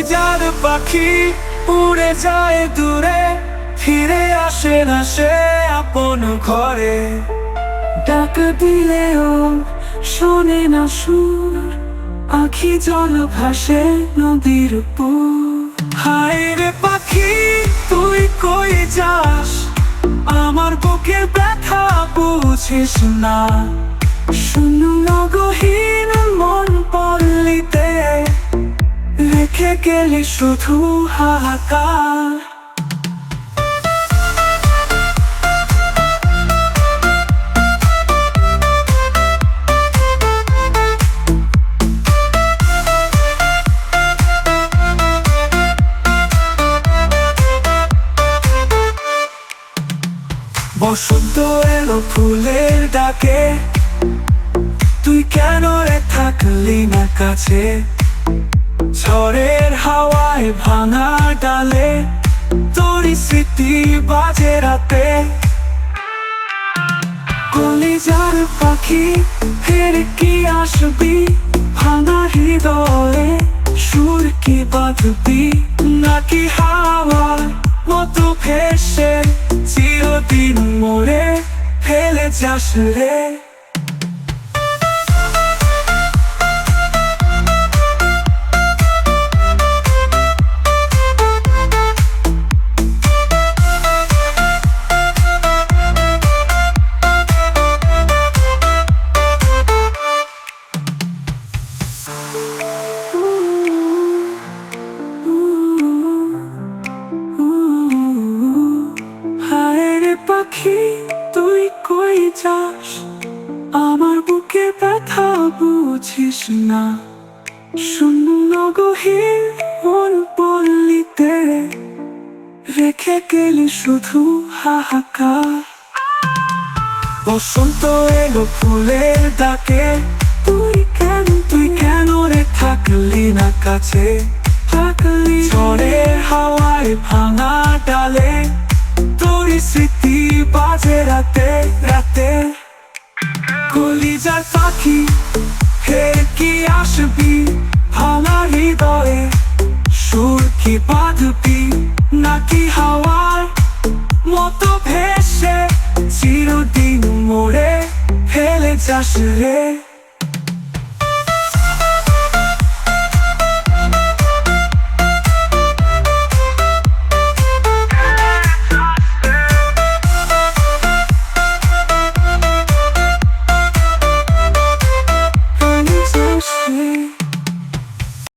কলিজার পাখি উড়ে যায় দূরে, ফিরে আসে না সে আপন ঘরে। ডাক দিলেও শোনে না সুর আখি জল ভাসে নদীর হায় রে পাখি, তুই কই যাস? আমার বুকের ব্যথা বুঝিস না। শূন্য গহীন মন গেলি শুধু হাহাকার। বসন্ত এলো ফুলের ডাকে। তুই কেন থাকলি না কাছে? ঝড়ের হাওয়ায় ভাঙা ডালে তোরই স্মৃতি বাজে রাতে। কলিজার পাখি, ফের কি আসবি? ভাঙা হৃদয়ে সুর কি বাঁধবি নাকি হাওয়ার মতো ভেসে চিরদিন মোড়ে ফেলে যাস রে? পাখি, তুই কই যাস? আমার বুকে ব্যথা বুঝিস না। শূন্য গহীর মন পল্লীতে রেখে গেলি শুধু হাহাকার। বসন্ত এলো ফুলের ডাকে, তুই কেন তুই কেন রে থাকলি না কাছে? থাকলি ঝড়ের হাওয়ায় ভাঙা ডালে। স্মৃতি বাজে রাতে রাতে। কলিজার পাখি, ফের কি আসবি? ভাঙা হৃদয়ে সুর কি বাঁধবি নাকি হাওয়ার মতো ভেসে চিরদিন মোড়ে ফেলে যাস রে?